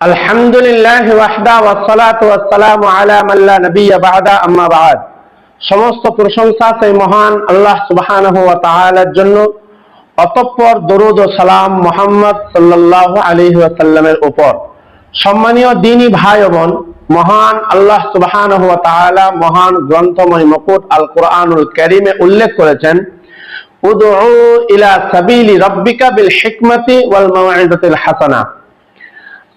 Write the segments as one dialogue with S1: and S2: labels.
S1: الحمد لله وحده والصلاة والسلام على من لا نبي بعد أما بعد সমস্ত প্রশংসা সেই মহান আল্লাহ সুবহানাহু ওয়া তাআলার জন্য অতঃপর দরুদ ও সালাম মোহাম্মদ সাল্লাল্লাহু আলাইহি ওয়াসাল্লামের উপর সম্মানীয় দিনী ভাই ও বোন মহান আল্লাহ সুবহানাহু ওয়া তাআলা মহান গ্রন্থময় মুকুট আল কোরআনুল কারীমে উল্লেখ করেছেন উদউ ইলা সাবিলি রাব্বিকা বিল হিকমাতি ওয়াল মাউইদাতিল হাসানা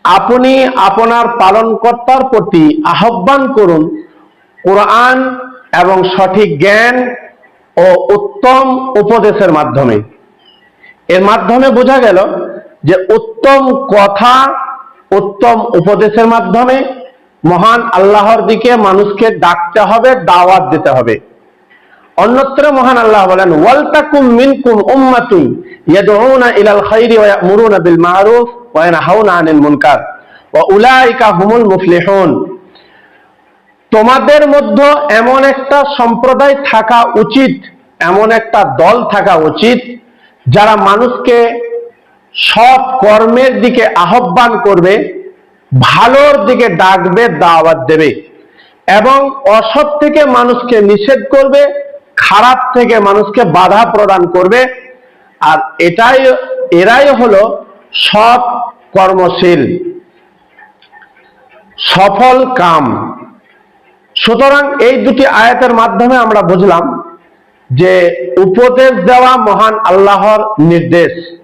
S1: আপনি আপনার পালনকর্তার প্রতি আহ্বান করুন, কোরআন এবং সঠিক জ্ঞান ও উত্তম উপদেশের মাধ্যমে। এর মাধ্যমে বোঝা গেল যে উত্তম কথা, উত্তম উপদেশের মাধ্যমে মহান আল্লাহর দিকে মানুষকে ডাকতে হবে, দাওয়াত দিতে হবে। অন্যত্র মহান আল্লাহ বলেন, ওয়ালতাকুম মিনকুম উম্মাতুন ইয়াদউনা ইলাল খাইরি ওয়া ইয়ামুরুনা বিল মারুফ ওয়া ইয়ানহাউনা আনিল মুনকার ওয়া উলাইকা হুমুল মুফলিহুন। তোমাদের মধ্যে এমন একটা সম্প্রদায় থাকা উচিত, এমন একটা দল থাকা উচিত, যারা মানুষকে সৎ কর্মের দিকে আহ্বান করবে, ভালোর দিকে ডাকবে, দাওয়াত দেবে এবং অসৎ থেকে মানুষকে নিষেধ করবে খারাপ থেকে মানুষকে বাধা প্রদান করবে। আর এটাই, এরাই হলো সৎ কর্মশীল। সফল কাম। সুতরাং এই দুটি আয়াতের মাধ্যমে আমরা বুঝলাম যে উপদেশ দেওয়া মহান আল্লাহর নির্দেশ।